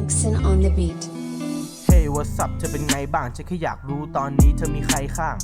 Nixon on the beat. Hey what's up เธอเป็นไงบ้างฉันแค่อยากรู้ตอนนี้เธอมีใครข้าง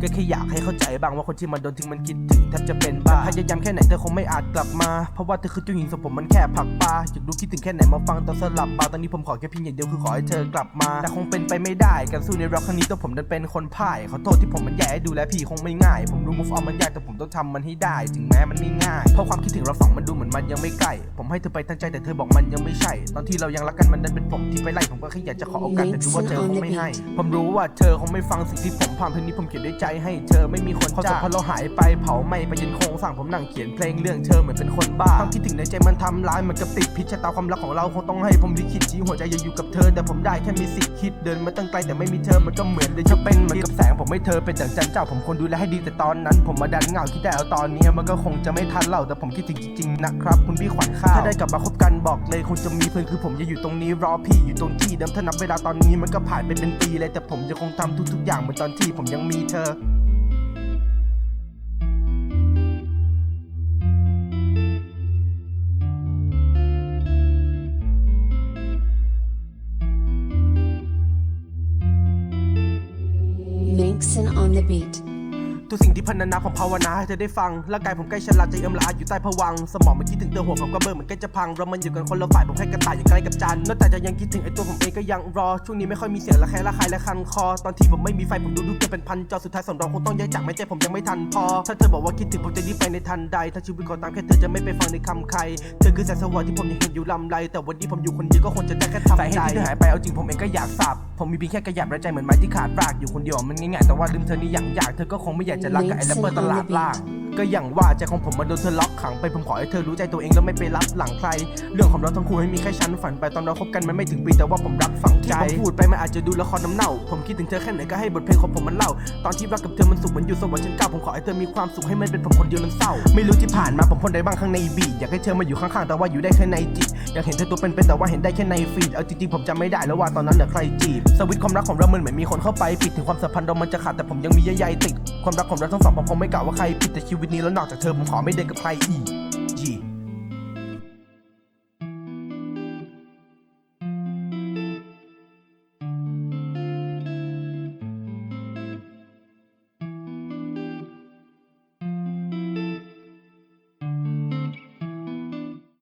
ก็แค่อยากให้เข้าใจบ้างว่าคนที่มันโดนทิ้งมันคิดถึงแทบจะเป็นบ้าพยายามแค่ไหนเธอคงไม่อาจกลับมา เพราะว่าเธอคือเจ้าหญิงส่วนผมมันแค่ผักปลาอยากรู้คิดถึงแค่ไหนมาฟังตอนสลับบาตอนนี้ผมขอแค่เพียงอย่างเดียวคือขอให้เธอกลับมา แต่คงเป็นไปไม่ได้การสู้ในรอกครั้งนี้ตัวผมดันเป็นคนพ่ายขอโทษที่ผมมันแย่ดูแลพี่คงไม่ง่าย ผมรู้ move on มันยากแต่ผมต้องทำมันให้ได้ ถึงแม้มันไม่ง่ายเพราะความคิดถึงเราสองมันดูเหมือนมันยังไม่ใกล้ผมให้เธอไปตั้งใจแต่เธอบอกมันยังไม่ใช่ ตอนที่เรายังรักกันมันดันเป็นผมที่ไปไล่ผมก็แค่อยากจะขอโอกาสแต่ดูว่าเธอคงไม่ให้ ผมรู้ว่าเธอคงไม่ฟังสิ่งที่ผมพามเพลงนี้ผมเขียนด้วยใจให้เธอไม่มีคนจ้างพอเราหายไปเผาไหม่ไปยันโครงสร้างผมนั่งเขียนเพลงเรื่องเธอเหมือนเป็นคนบ้าความคิดถึงในใจมันทำร้ายเหมันกับติดพิษชะตาความรักของเราคงต้องให้ผมลิขิตชี้หัวใจอย่าอยู่กับเธอ แต่ผมได้แค่มีสิทธิ์คิดเดินมาตั้งไกลแต่ไม่มีเธอมันก็เหมือนเดินจะเป็นเหมือนกับแสงผมให้เธอเป็นดั่งจันเจ้าผมควรดูแลให้ดีแต่ตอนนั้น ผมมาดันเหงาคิดแต่เอาตอนนี้มันก็คงจะไม่ทันเล่าแต่ผมคิดถึงจริงๆนะครับคุณพี่ขวัญข้าวถ้าได้กลับมาคบกันบอกเลยคงจะมีเพื่อนคือผมจะอยู่ตรงนี้รอพี่อยู่ตรงที่เดิมถ้านับเวลาตอนนี้มันก็ผ่านไปเป็นปีเลยแต่ผมยังคงทำทุก ๆ อย่างเหมือนตอนที่ผมยังมีเธอ Nixon on the beat. ทุกสิ่งที่พันนาผมภาวนาให้เธอได้ฟังร่างกายผมใกล้ฉลาดใจเอิ่มละอาอยู่ใต้ผวัง สมองมันคิดถึงเธอหัวผมก็เบิ่มเหมือนใกล้จะพัง เรามันอยู่กันคนละฝ่ายผมแค่กระต่ายอยู่ใกล้กับจานนอกจากจะยังคิดถึงไอ้ตัวผมเองก็ยังรอ ช่วงนี้ไม่ค่อยมีเสียงระแคะระคายและคันคอ ตอนที่ผมไม่มีไฟผมดูดูกันเป็นพันจอสุดท้ายสำรองคงต้องแยกจากไม่ใจผมยังไม่ทันพอ ถ้าเธอบอกว่าคิดถึงผมจะรีบไปในทันใด ถ้าชีวิตขอตามแค่เธอจะไม่ไปฟังในคำใคร เธอคือแสงสว่างที่ผมยังเห็นอยู่ลำไร แต่วันนี้ผมอยู่คนเดียวก็คงจะได้แค่ทำใจสาเหตุที่เธอหายไปเอาจริงผมเองก็อยากทราบผมมีเพียงแค่กระยับและใจเหมือนไม้ที่ขาดรากอยู่คนเดียวมันง่ายๆแต่ว่าลืมเธอนี่อย่างยากเธอก็คงไม่อยากจะรักกับไอ้แรปเปอร์ตลาดล่างก็อย่างว่าใจของผมมันโดนเธอล็อกขังไปผมขอให้เธอรู้ใจตัวเองแล้วไม่ไปรับหลังใคร เรื่องของเราทั้งคู่ให้มีแค่ฉันฝันไปตอนเราคบกันมันไม่ถึงปีแต่ว่าผมรักฝังใจที่ผมพูดไปมันอาจจะดูละครน้ำเน่า ผมคิดถึงเธอแค่ไหนก็ให้บทเพลงของผมมันเล่า ตอนที่รักกับเธอมันสุขเหมือนอยู่สวรรค์ชั้นเก้าผมขอให้เธอมีความสุขให้มันเป็นผมคนเดียวมันเศร้า ไม่รู้ที่ผ่านมาผมพ้นใดบ้างข้างในบีทอยากให้เธอมาอยู่ข้างๆแต่ว่าอยู่ได้แค่ในจิตอยากเห็นเธอตัวเป็นๆแต่ว่าเห็นได้แค่ในฟีดเอาจริงๆผมจำไม่ได้แล้วว่าตอนนั้นน่ะใครจีบสวิตช์ความรักของเรามันเหมือนมีคนเข้าไปปิดถึงความสัมพันธ์เรามันจะขาดแต่ผมยังมีใยๆติด ความรักของเราทั้งสองผมไม่กล่าวว่าใครผิดแต่ชีวิตนี้แล้วนอกจากเธอผมขอไม่เดทกับใครอีก y